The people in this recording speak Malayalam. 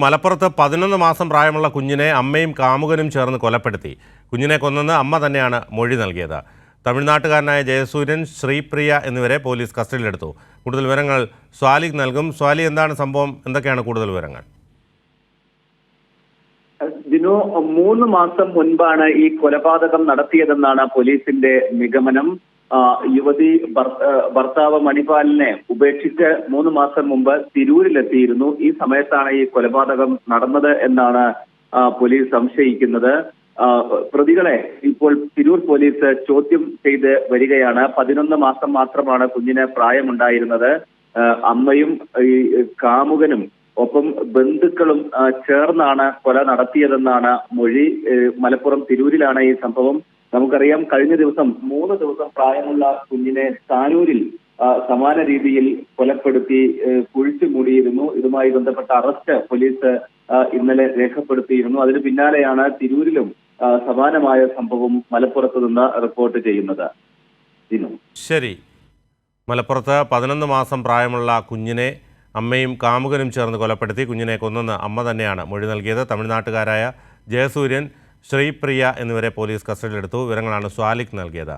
മലപ്പുറത്ത് പതിനൊന്ന് മാസം പ്രായമുള്ള കുഞ്ഞിനെ അമ്മയും കാമുകനും ചേർന്ന് കൊലപ്പെടുത്തി. കുഞ്ഞിനെ കൊന്നെന്ന് അമ്മ തന്നെയാണ് മൊഴി നൽകിയത്. തമിഴ്നാട്ടുകാരനായ ജയസൂര്യൻ ശ്രീപ്രിയ എന്നിവരെ പോലീസ് കസ്റ്റഡിയിലെടുത്തു. കൂടുതൽ വിവരങ്ങൾ സ്വാലി നൽകും. സ്വാലി എന്താണ് സംഭവം? എന്തൊക്കെയാണ് കൂടുതൽ വിവരങ്ങൾ? ദിനോ മൂന്ന് മാസം മുൻപാണ് ഈ കൊലപാതകം നടത്തിയതെന്നാണ് പോലീസിന്റെ നിഗമനം. യുവതി ഭർ- ഭർത്താവ് മണിപാലിനെ ഉപേക്ഷിച്ച് മൂന്ന് മാസം മുമ്പ് തിരൂരിലെത്തിയിരുന്നു. ഈ സമയത്താണ് ഈ കൊലപാതകം നടന്നത് എന്നാണ് പോലീസ് സംശയിക്കുന്നത്. പ്രതികളെ ഇപ്പോൾ തിരൂർ പോലീസ് ചോദ്യം ചെയ്ത് വരികയാണ്. പതിനൊന്ന് മാസം മാത്രമാണ് കുഞ്ഞിന് പ്രായമുണ്ടായിരുന്നത്. അമ്മയും ഈ കാമുകനും ഒപ്പം ബന്ധുക്കളും ചേർന്നാണ് കൊല നടത്തിയതെന്നാണ് മൊഴി മലപ്പുറം തിരൂരിലാണ് ഈ സംഭവം. നമുക്കറിയാം കഴിഞ്ഞ ദിവസം മൂന്ന് ദിവസം പ്രായമുള്ള കുഞ്ഞിനെ താനൂരിൽ സമാന രീതിയിൽ കൊലപ്പെടുത്തി കുഴിച്ചു മൂടിയിരുന്നു. ഇതുമായി ബന്ധപ്പെട്ട അറസ്റ്റ് പോലീസ് ഇന്നലെ രേഖപ്പെടുത്തിയിരുന്നു. അതിന് പിന്നാലെയാണ് തിരൂരിലും സമാനമായ സംഭവം മലപ്പുറത്ത് നിന്ന് റിപ്പോർട്ട് ചെയ്യുന്നത്. ശരി. മലപ്പുറത്ത് പതിനൊന്ന് മാസം പ്രായമുള്ള കുഞ്ഞിനെ അമ്മയും കാമുകനും ചേർന്ന് കൊലപ്പെടുത്തി. കുഞ്ഞിനെ കൊന്നെന്ന് അമ്മ തന്നെയാണ്. മൊഴി നൽകിയത് തമിഴ്നാട്ടുകാരായ ജയസൂര്യൻ ശ്രീപ്രിയ എന്നിവരെ പോലീസ് കസ്റ്റഡിയിലെടുത്തു. വിവരങ്ങളാണ് സ്വാലിക് നൽകിയത്.